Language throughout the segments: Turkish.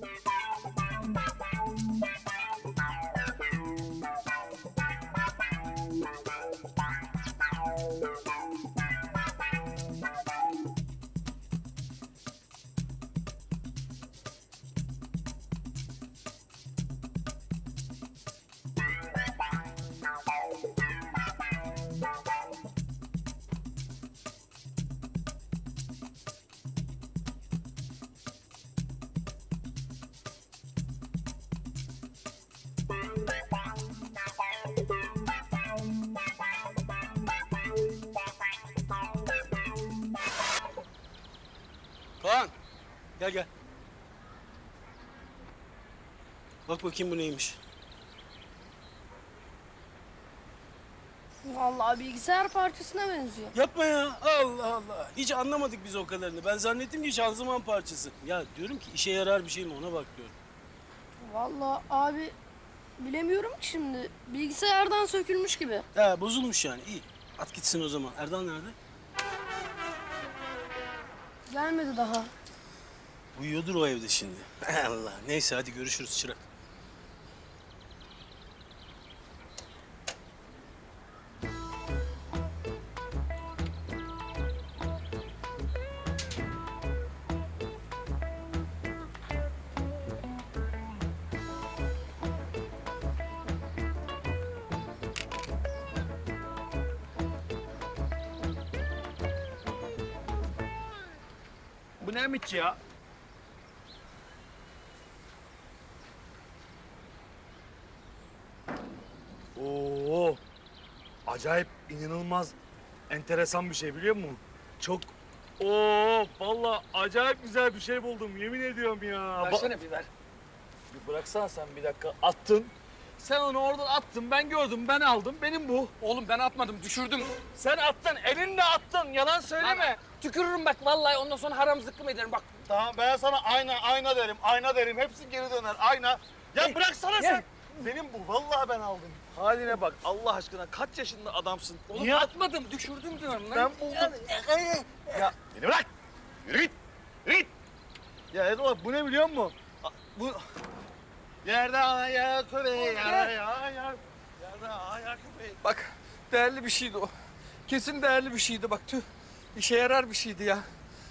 Bye. Gel gel. Bak bakayım bu neymiş. Vallahi bilgisayar parçasına benziyor. Yapma ya. Allah Allah. Hiç anlamadık biz o kadarını. Ben zannettim ki şanzıman parçası. Ya diyorum ki işe yarar bir şey mi ona bak diyorum. Vallahi abi bilemiyorum ki şimdi. Bilgisayardan sökülmüş gibi. Ha bozulmuş yani. İyi. At gitsin o zaman. Erdal nerede? Gelmedi daha. Uyuyordur o evde şimdi. Allah. Neyse hadi görüşürüz çırak. Bu ne mit ya? Oo, acayip inanılmaz enteresan bir şey biliyor musun? Çok Oo, vallahi acayip güzel bir şey buldum yemin ediyorum ya. Versene bir ver. bir bıraksana sen bir dakika. Attın. Sen onu oradan attın. Ben gördüm. Ben aldım. Benim bu. Oğlum ben atmadım, düşürdüm. Sen attın. Elinle attın. Yalan söyleme. Lan, Tükürürüm bak vallahi ondan sonra haram zıkkım ederim bak. Tamam ben sana ayna ayna derim. Ayna derim. Hepsi geri döner. Ayna. Ya bıraksana sen. Benim bu. Vallahi ben aldım. Haline bak. Allah aşkına kaç yaşında adamsın? Oğlum Niye atmadım, düşürdüm diyorum lan. Ben buldum. Ya beni bırak. Yürü git. Yürü git. Ya Edward bu ne biliyor musun? A- Bu yerde ayak köpeği, yerde ayak. Yerde ayak köpeği. Bak değerli bir şeydi o. Kesin değerli bir şeydi bak tüh. İşe yarar bir şeydi ya.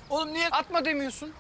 Oğlum niye atma demiyorsun?